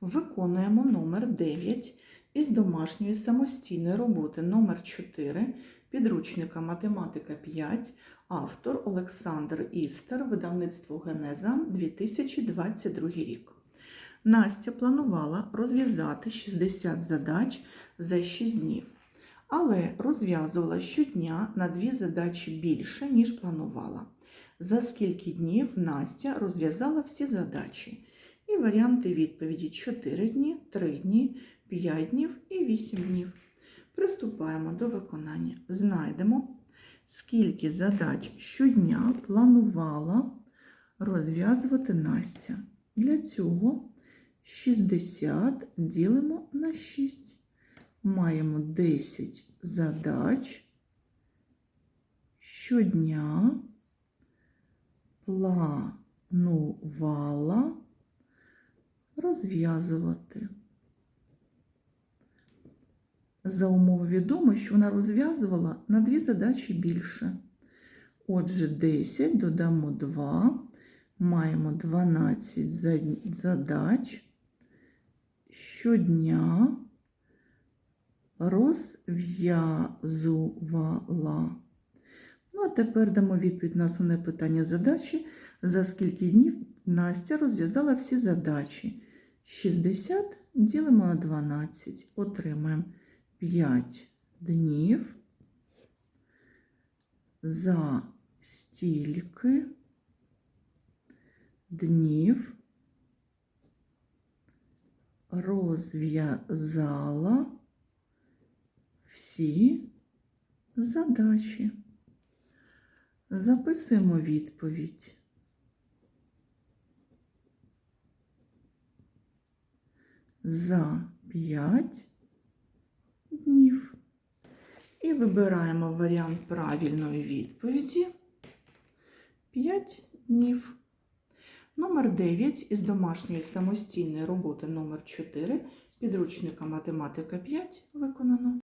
Виконуємо номер 9 із домашньої самостійної роботи номер 4 підручника Математика 5, автор Олександр Істер, видавництво Генеза 2022 рік. Настя планувала розв'язати 60 задач за 6 днів, але розв'язувала щодня на дві задачі більше, ніж планувала. За скільки днів Настя розв'язала всі задачі? І варіанти відповіді 4 дні, 3 дні, 5 днів і 8 днів. Приступаємо до виконання. Знайдемо, скільки задач щодня планувала розв'язувати Настя. Для цього 60 ділимо на 6. Маємо 10 задач щодня планувала розв'язувати. За умови відомо, що вона розв'язувала на дві задачі більше. Отже, 10 додамо 2, маємо 12 задач щодня розв'язувала. Ну, а тепер дамо відповідь на основне питання задачі, за скільки днів Настя розв'язала всі задачі. 60 ділимо на 12, отримаємо 5 днів за стільки днів розв'язала всі задачі. Записуємо відповідь. За 5 днів. І вибираємо варіант правильної відповіді 5 днів. Номер 9 із домашньої самостійної роботи номер 4 з підручника математика 5 виконано.